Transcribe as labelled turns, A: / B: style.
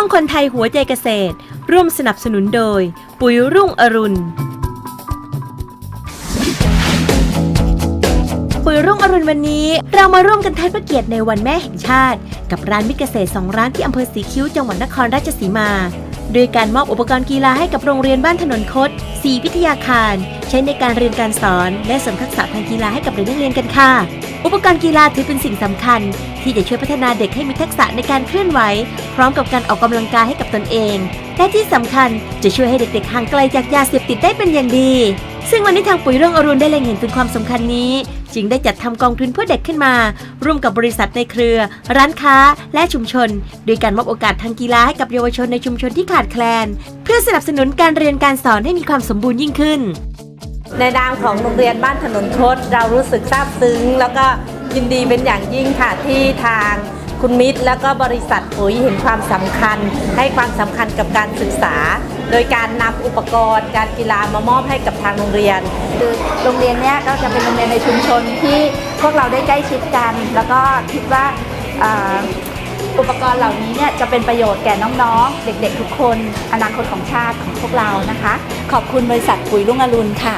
A: มคนไทยหัวใจเกษตร ร่วมสนับสนุนโดย ปุ๋ยรุ่งอรุณ ปุ๋ยรุ่งอรุณวันนี้ เรามาร่วมกันเทิดพระเกียรติในวันแม่แห่งชาติ กับร้านมิตรเกษตรสองร้านที่อำเภอสีคิ้วจังหวัดนครราชสีมาโดยการมอบอุปกรณ์กีฬาให้กับโรงเรียนบ้านถนนคดสีวิทยาคาร ใช้ในการเรียนการสอน และเสริมทักษะทางกีฬาให้กับเด็กนักเรียนกันค่ะ อุปกรณ์กีฬาถือเป็นสิ่งสำคัญ ที่จะช่วยพัฒนาเด็กให้มีทักษะในการเคลื่อนไหว พร้อมกับการออกกำลังกายให้กับตนเอง และที่สำคัญจะช่วยให้เด็กๆห่างไกลจากยาเสพติดได้เป็นอย่างดี ซึ่งวันนี้ทางปุ๋ยเรื่องอรุณได้เล็งเห็นถึงความสำคัญนี้ จึงได้จัดทำกองทุนเพื่อเด็กขึ้นมา ร่วมกับบริษัทในเครือ ร้านค้า และชุมชน โดยการมอบโอกาสทางกีฬาให้กับเยาวชนในชุมชนที่ขาดแคลน เพื่อสนับสนุนการเรียนการสอนให้มีความสมบูรณ์ยิ่งขึ้น
B: ในนามของโรงเรียนบ้านถนนคดเรารู้สึกซาบซึ้ง แล้วก็ยินดีเป็นอย่างยิ่งค่ะที่ทางคุณมิตร แล้วก็บริษัทปุ๋ยเห็นความสำคัญ ให้ความสำคัญกับการศึกษา โดยการนำอุปกรณ์ การกีฬามามอบให้กับทางโรงเรียน
C: คือโรงเรียนเนี้ยก็จะเป็นโรงเรียนในชุมชนที่พวกเราได้ใกล้ชิดกัน แล้วก็คิดว่าอ่าอุปกรณ์เหล่านี้เนี่ยจะเป็นประโยชน์แก่น้องๆ เด็กๆ ทุกคน อนาคตของชาติของพวกเรานะคะ ขอบคุณบริษัทปุ๋ยรุ่งอรุณค่ะ